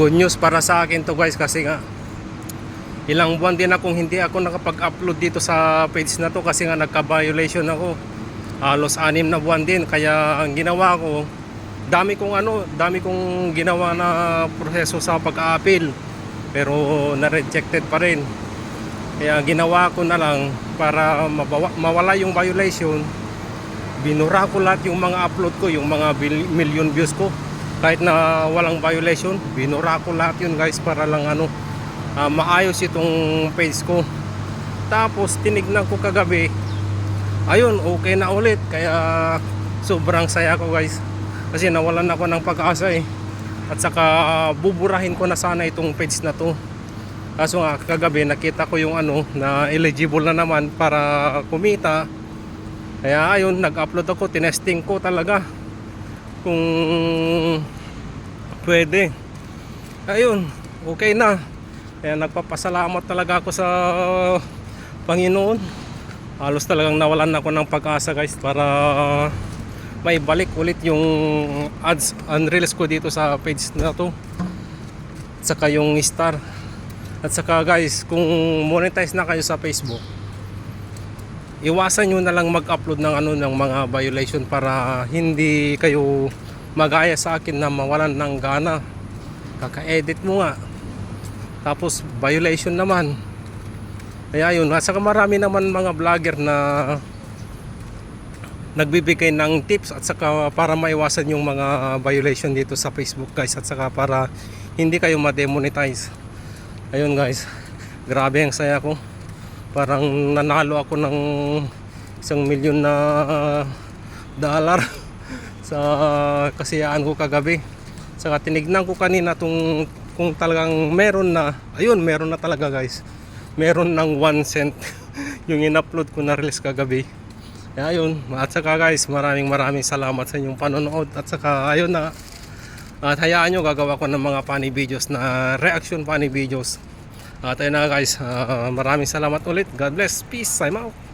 good news para sa akin to guys kasi nga ilang buwan din akong hindi ako nakapag-upload dito sa page na to kasi nga nagka-violation ako. Halos anim na buwan din. Kaya ang ginawa ko dami kong ano dami kong ginawa na proseso sa pag-a-appeal pero na-rejected pa rin. Kaya ginawa ko na lang para mawala yung violation. Binura ko lahat yung mga upload ko yung mga million views ko kahit na walang violation binura ko lahat yun guys para lang ano ah, maayos itong page ko. Tapos tinignan ko kagabi ayun okay na ulit. Kaya sobrang saya ko guys. Kasi nawalan ako ng pag-asa eh. At saka ah, buburahin ko na sana itong page na to. Kaso nga kagabi nakita ko yung ano na eligible na naman para kumita. Kaya ayun nag-upload ako tinesting ko talaga kung pwede. Ayun okay na. Kaya nagpapasalamat talaga ako sa Panginoon. Halos talagang nawalan ako ng pag-asa guys para may balik ulit yung ads and reels ko dito sa page na to. At saka yung star. At saka guys kung monetize na kayo sa Facebook iwasan nyo na lang mag-upload ng ano ng mga violation para hindi kayo magaya sa akin na mawalan ng gana. Kaka-edit mo nga. Tapos violation naman. Kaya yun at marami naman mga vlogger na nagbibigay ng tips at saka para maiwasan yung mga violation dito sa Facebook guys at saka para hindi kayo ma-demonetize. Ayun guys. Grabe ang saya ko. Parang nanalo ako ng isang milyon na dollar sa kasiyaan ko kagabi. Saka tinignan ko kanina tung kung talagang meron na ayun meron na talaga guys. Meron ng 1 cent yung in-upload ko na reels kagabi. Kaya ayun at saka guys maraming maraming salamat sa inyong panonood. At saka ayun na. At hayaan nyo gagawa ko ng mga funny videos na reaction funny videos. At ayun na guys ah, maraming salamat ulit. God bless. Peace. I'm out